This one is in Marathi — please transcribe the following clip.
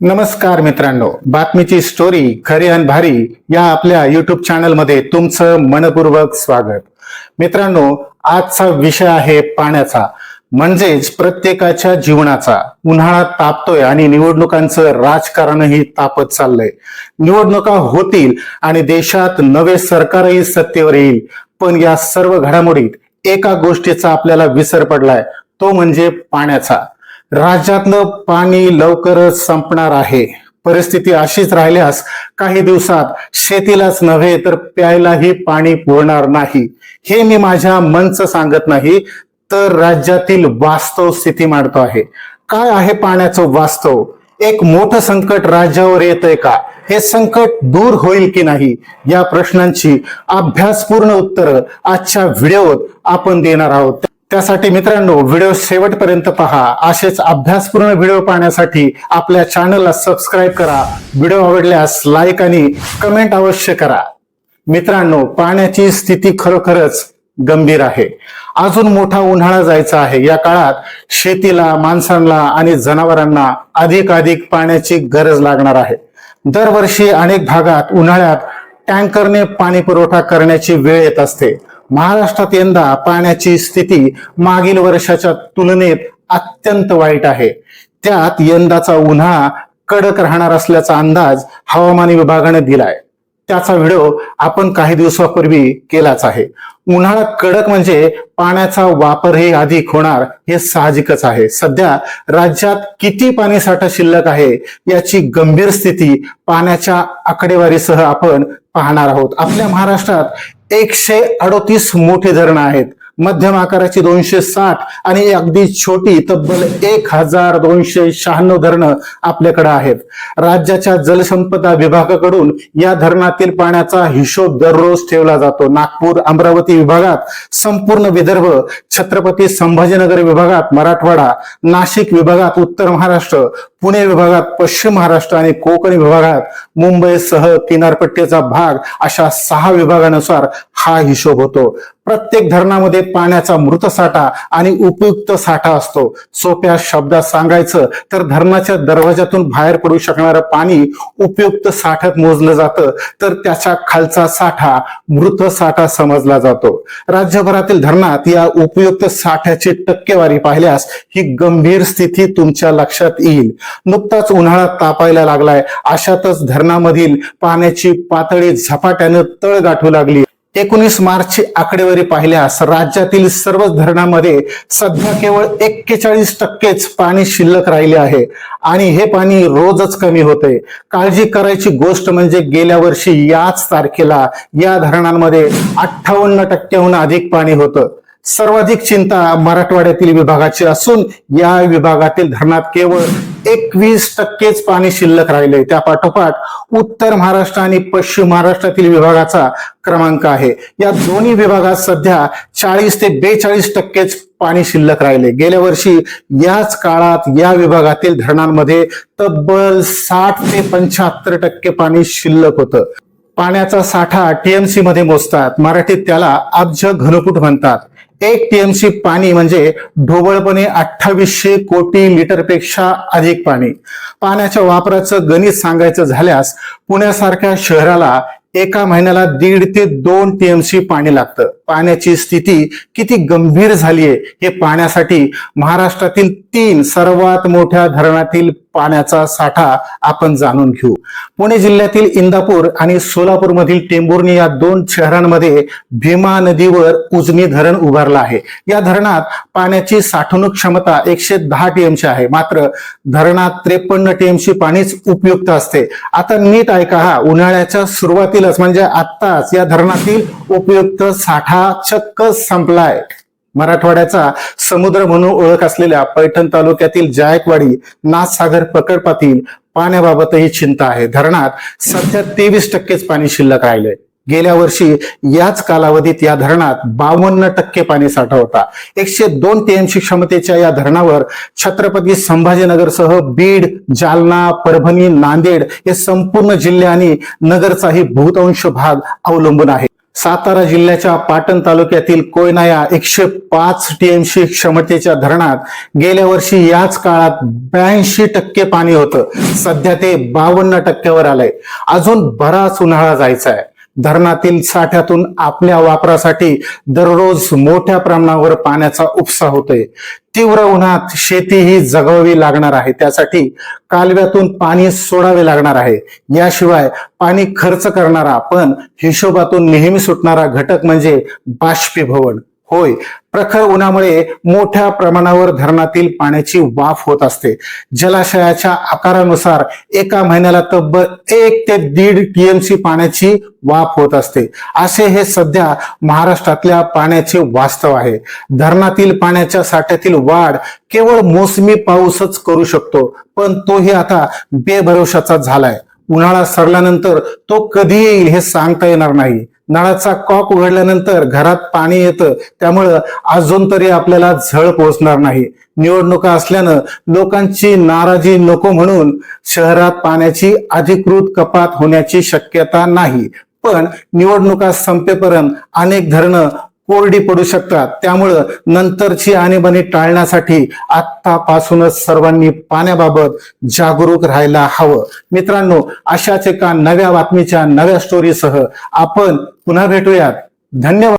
नमस्कार मित्रांनो बातमीची स्टोरी खरी आणि भारी या आपल्या युट्यूब चॅनलमध्ये तुमचं मनपूर्वक स्वागत. मित्रांनो आजचा विषय आहे पाण्याचा म्हणजेच प्रत्येकाच्या जीवनाचा. उन्हाळा तापतोय आणि निवडणुकांचं राजकारणही तापत चाललंय. निवडणुका होतील आणि देशात नवे सरकारही सत्तेवर येईल. पण या सर्व घडामोडीत एका गोष्टीचा आपल्याला विसर पडलाय तो म्हणजे पाण्याचा. राज्यातलं पाणी लवकरच संपणार आहे. परिस्थिती अशीच राहिल्यास काही दिवसात शेतीलाच नव्हे तर प्यायलाही पाणी पुरणार नाही. हे मी माझ्या मनच सांगत नाही तर राज्यातील वास्तव स्थिती मांडतो आहे. काय आहे पाण्याचं वास्तव? एक मोठं संकट राज्यावर येतंय का? हे संकट दूर होईल की नाही? या प्रश्नांची अभ्यासपूर्ण उत्तरं आजच्या व्हिडिओत आपण देणार आहोत. त्यासाठी मित्रांनो व्हिडिओ शेवटपर्यंत पहा. असेच अभ्यासपूर्ण व्हिडिओ पाहण्यासाठी आपल्या चॅनलला सबस्क्राईब करा. व्हिडिओ आवडल्यास लाईक आणि कमेंट अवश्य करा. मित्रांनो पाण्याची स्थिती खरोखरच गंभीर आहे. अजून मोठा उन्हाळा जायचा आहे. या काळात शेतीला माणसांना आणि जनावरांना अधिक अधिक पाण्याची गरज लागणार आहे. दरवर्षी अनेक भागात उन्हाळ्यात टँकरने पाणी पुरवठा करण्याची वेळ येत असते. महाराष्ट्रात यंदा पाण्याची स्थिती मागील वर्षाच्या तुलनेत अत्यंत वाईट आहे. त्यात यंदाचा उन्हाळा कडक राहणार असल्याचा अंदाज हवामान विभागाने दिलाय. त्याचा व्हिडिओ आपण काही दिवसापूर्वी केलाच आहे. उन्हाळा कडक म्हणजे पाण्याचा वापरही अधिक होणार हे साहजिकच आहे. सध्या राज्यात किती पाणी साठा शिल्लक आहे याची गंभीर स्थिती पाण्याच्या आकडेवारीसह आपण पाहणार आहोत. आपल्या महाराष्ट्रात एकशे अडोतीस मोठी धरणं आहेत. मध्यम आकाराची दोनशे साठ आणि अगदी छोटी तब्बल एक हजार दोनशे शहाण्णव धरणं आपल्याकडे आहेत. राज्याच्या जलसंपदा विभागाकडून या धरणातील पाण्याचा हिशोब दररोज ठेवला जातो. नागपूर अमरावती विभागात संपूर्ण विदर्भ छत्रपती संभाजीनगर विभागात मराठवाडा नाशिक विभागात उत्तर महाराष्ट्र पुणे विभागात पश्चिम महाराष्ट्र आणि कोकण विभागात मुंबईसह किनारपट्टीचा भाग अशा सहा विभागानुसार हा हिशोब होतो. प्रत्येक धरणामध्ये पाण्याचा मृत साठा आणि उपयुक्त साठा असतो. सोप्या शब्दात सांगायचं तर धरणाच्या दरवाजातून बाहेर पडू शकणारं पाणी उपयुक्त साठ्यात मोजलं जातं. तर त्याच्या खालचा साठा मृत साठा समजला जातो. राज्यभरातील धरणात या उपयुक्त साठ्याची टक्केवारी पाहिल्यास ही गंभीर स्थिती तुमच्या लक्षात येईल. नुकताच उन्हाळा तापायला लागलाय. अशातच धरणामधील पाण्याची पातळी झपाट्यानं तळ गाठू लागली. एकोणीस मार्चची आकडेवारी पाहिल्यास राज्यातील सर्वच धरणामध्ये सध्या केवळ एक्केचाळीस टक्केच पाणी शिल्लक राहिले आहे. आणि हे पाणी रोजच कमी होते काळजी करायची गोष्ट म्हणजे गेल्या वर्षी याच तारखेला या धरणांमध्ये अठ्ठावन्न टक्क्याहून अधिक पाणी होतं. सर्वाधिक चिंता मराठवाड्यातील विभागाची असून या विभागातील धरणात केवळ एकवीस टक्केच पाणी शिल्लक राहिले त्या पाठोपाठ उत्तर महाराष्ट्र आणि पश्चिम महाराष्ट्रातील विभागाचा क्रमांक आहे. या दोन्ही विभागात सध्या चाळीस ते बेचाळीस टक्केच पाणी शिल्लक राहिले गेल्या वर्षी याच काळात या विभागातील धरणांमध्ये तब्बल साठ ते पंच्याहत्तर टक्के पाणी शिल्लक होतं. पाण्याचा साठा टीएमसी मध्ये मोजतात. मराठीत त्याला अब्ज घनफूट म्हणतात. एक टीएमसी पाणी म्हणजे ढोबळपणे अठ्ठावीसशे कोटी लिटरपेक्षा अधिक पाणी. पाण्याच्या वापराचं गणित सांगायचं झाल्यास पुण्यासारख्या शहराला एका महिन्याला दीड ते दोन टीएमसी पाणी लागतं. पाण्याची स्थिती किती गंभीर झालीये हे पाहण्यासाठी महाराष्ट्रातील तीन सर्वात मोठ्या धरणातील पाण्याचा साठा आपण जाणून घेऊ. पुणे जिल्ह्यातील इंदापूर आणि सोलापूर मधील टेंभुर्णी या दोन शहरांमध्ये भीमा नदीवर उजनी धरण उभारलं आहे. या धरणात पाण्याची साठवणूक क्षमता एकशे दहा टीएमची आहे. मात्र धरणात त्रेपन्न टीएमची पाणीच उपयुक्त असते. आता नीट ऐका हा उन्हाळ्याच्या सुरुवातीलाच म्हणजे आत्ताच या धरणातील उपयुक्त साठा चक्क संपलाय. मराठवाड्याचा समुद्र म्हणून ओळख असलेल्या पैठण तालुक्यातील जायकवाडी नाथसागर प्रकल्पातील पाण्याबाबतही चिंता आहे. धरणात सध्या तेवीस टक्केच पाणी शिल्लक राहिले गेल्या वर्षी याच कालावधीत या धरणात बावन्न टक्के पाणी साठा होता. एकशे दोन टीएमसी क्षमतेच्या या धरणावर छत्रपती संभाजीनगरसह बीड जालना परभणी नांदेड हे संपूर्ण जिल्हे आणि नगरचाही बहुतांश भाग अवलंबून आहे सातारा जिल्ह्याच्या पाटण तालुक्यातील कोयना या एकशे पाच टीएमसी क्षमतेच्या धरणात गेल्या वर्षी याच काळात ब्याऐंशी टक्के पाणी होतं. सध्या ते बावन्न टक्क्यावर आलंय. अजून बराच उन्हाळा जायचा आहे धरणातील साठ्यातून आपल्या वापरासाठी दररोज मोठ्या प्रमाणावर पाण्याचा उपसा होतोय. तीव्र उन्हात शेती ही जगवावी लागणार आहे. त्यासाठी कालव्यातून पाणी सोडावे लागणार आहे. याशिवाय पाणी खर्च करणारा पण हिशोबातून नेहमी सुटणारा घटक म्हणजे बाष्पीभवन. होय. प्रखर उन्हामुळे मोठ्या प्रमाणावर धरणातील पाण्याची वाफ होत असते. जलाशयाच्या आकारानुसार एका महिन्याला तब्बल एक ते दीड टीएमसी पाण्याची वाफ होत असते. असे हे सध्या महाराष्ट्रातल्या पाण्याचे वास्तव आहे. धरणातील पाण्याच्या साठ्यातील वाढ केवळ मोसमी पाऊसच करू शकतो पण तोही आता बेभरवशाचा झालाय. उन्हाळा सरल्यानंतर तो कधी येईल हे सांगता येणार नाही. नळाचा कॉक उघडल्यानंतर घरात पाणी येतं. त्यामुळं अजून तरी आपल्याला झळ पोहोचणार नाही. निवडणुका असल्यानं लोकांची नाराजी नको म्हणून शहरात पाण्याची अधिकृत कपात होण्याची शक्यता नाही. पण निवडणुका संपेपर्यंत अनेक धरणं कोरडी पडू शकतात. त्यामुळं नंतरची आणीबाणी टाळण्यासाठी आत्तापासूनच सर्वांनी पाण्याबाबत जागरूक राहायला हवं. मित्रांनो अशाच एका नव्या बातमीच्या नव्या स्टोरीसह आपण पुन्हा भेटूयात. धन्यवाद.